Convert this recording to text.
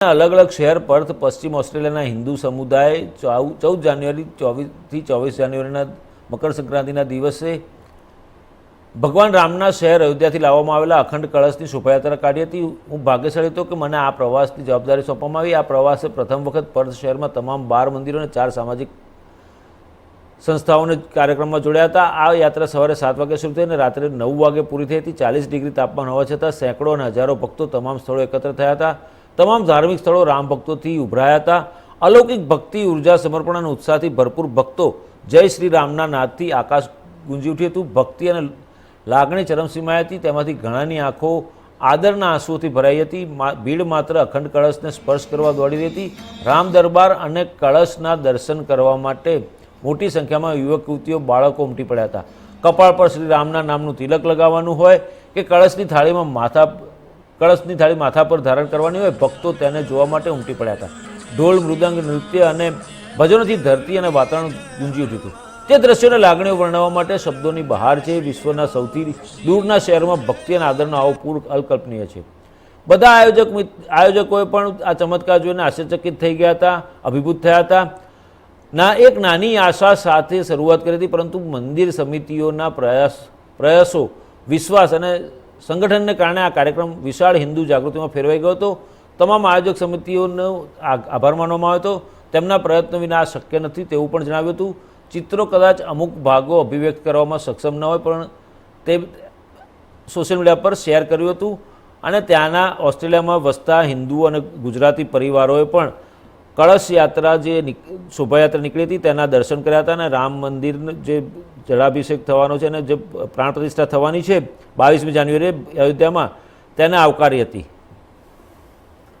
અલગ અલગ શહેર, પર્થ, પશ્ચિમ ઓસ્ટ્રેલિયાના હિન્દુ સમુદાય ચૌદ જાન્યુઆરી ચોવીસથી ચોવીસ જાન્યુઆરીના મકર સંક્રાંતિના દિવસે ભગવાન રામના શહેર અયોધ્યાથી લાવવામાં આવેલા અખંડ કળશની શોભાયાત્રા કાઢી હતી. હું ભાગ્યશાળી હતો કે મને આ પ્રવાસની જવાબદારી સોંપવામાં આવી. આ પ્રવાસે પ્રથમ વખત પર્થ શહેરમાં તમામ બાર મંદિરો અને ચાર સામાજિક સંસ્થાઓને કાર્યક્રમમાં જોડ્યા હતા. આ યાત્રા સવારે સાત વાગે શરૂ થઈ અને રાત્રે નવ વાગે પૂરી થઈ હતી. ચાલીસ ડિગ્રી તાપમાન હોવા છતાં સેંકડો અને હજારો ભક્તો તમામ સ્થળો એકત્ર થયા હતા. તમામ ધાર્મિક સ્થળો રામ ભક્તોથી ઉભરાયા હતા. અલૌકિક ભક્તિ, ઊર્જા સમર્પણ અને ઉત્સાહથી ભરપૂર ભક્તો જય શ્રી રામના નાદથી આકાશ ગુંજી ઉઠ્યું હતું. ભક્તિ અને લાગણી ચરમસીમાએ હતી. તેમાંથી ઘણાની આંખો આદરના આંસુઓથી ભરાઈ હતી. ભીડ માત્ર અખંડ કળશને સ્પર્શ કરવા દોડી હતી રામ દરબાર અને કળશના દર્શન કરવા માટે મોટી સંખ્યામાં યુવક, યુવતીઓ, બાળકો ઉમટી પડ્યા હતા. કપાળ પર શ્રી રામના નામનું તિલક લગાવવાનું હોય કે કળશની થાળીમાં માથા કળશની થાળી માથા પર ધારણ કરવાની હોય, ભક્તો તેને જોવા માટે ઉમટી પડ્યા હતા. ઢોલ, મૃદંગ, નૃત્ય અને ભજનોથી ધરતી અને વાતાવરણ ગુંજી ઉઠ્યું હતું. તે દ્રશ્યોને લાગણીઓ વર્ણવવા માટે શબ્દોની બહાર છે. વિશ્વના સૌથી દૂરના શહેરોમાં ભક્તિ અને આદરનો આવો પૂર અલ્કલ્પનીય છે. બધા આયોજક આયોજકોએ પણ આ ચમત્કાર જોઈને આશ્ચર્યચકિત થઈ ગયા હતા, અભિભૂત થયા હતા. ના, એક નાની આશા સાથે શરૂઆત કરી હતી, પરંતુ મંદિર સમિતિઓના પ્રયાસ, પ્રયાસો, વિશ્વાસ અને સંગઠનને કારણે આ કાર્યક્રમ વિશાળ હિન્દુ જાગૃતિમાં ફેરવાઈ ગયો હતો. તમામ આયોજક સમિતિઓનો આભાર માનવામાં આવ્યો હતો. તેમના પ્રયત્નો વિના આ શક્ય નથી તેવું પણ જણાવ્યું હતું. ચિત્રો કદાચ અમુક ભાગો અભિવ્યક્ત કરવામાં સક્ષમ ન હોય, પણ તે સોશિયલ મીડિયા પર શેર કર્યું હતું. અને ત્યાંના ઓસ્ટ્રેલિયામાં વસતા હિન્દુ અને ગુજરાતી પરિવારોએ પણ કળશ યાત્રા જે શોભાયાત્રા નીકળી હતી, તેના દર્શન કર્યા હતા અને રામ મંદિર જે જળાભિષેક થવાનો છે અને જે પ્રાણ પ્રતિષ્ઠા થવાની છે, બાવીસમી જાન્યુઆરીએ અયોધ્યામાં, તેને આવકારી હતી.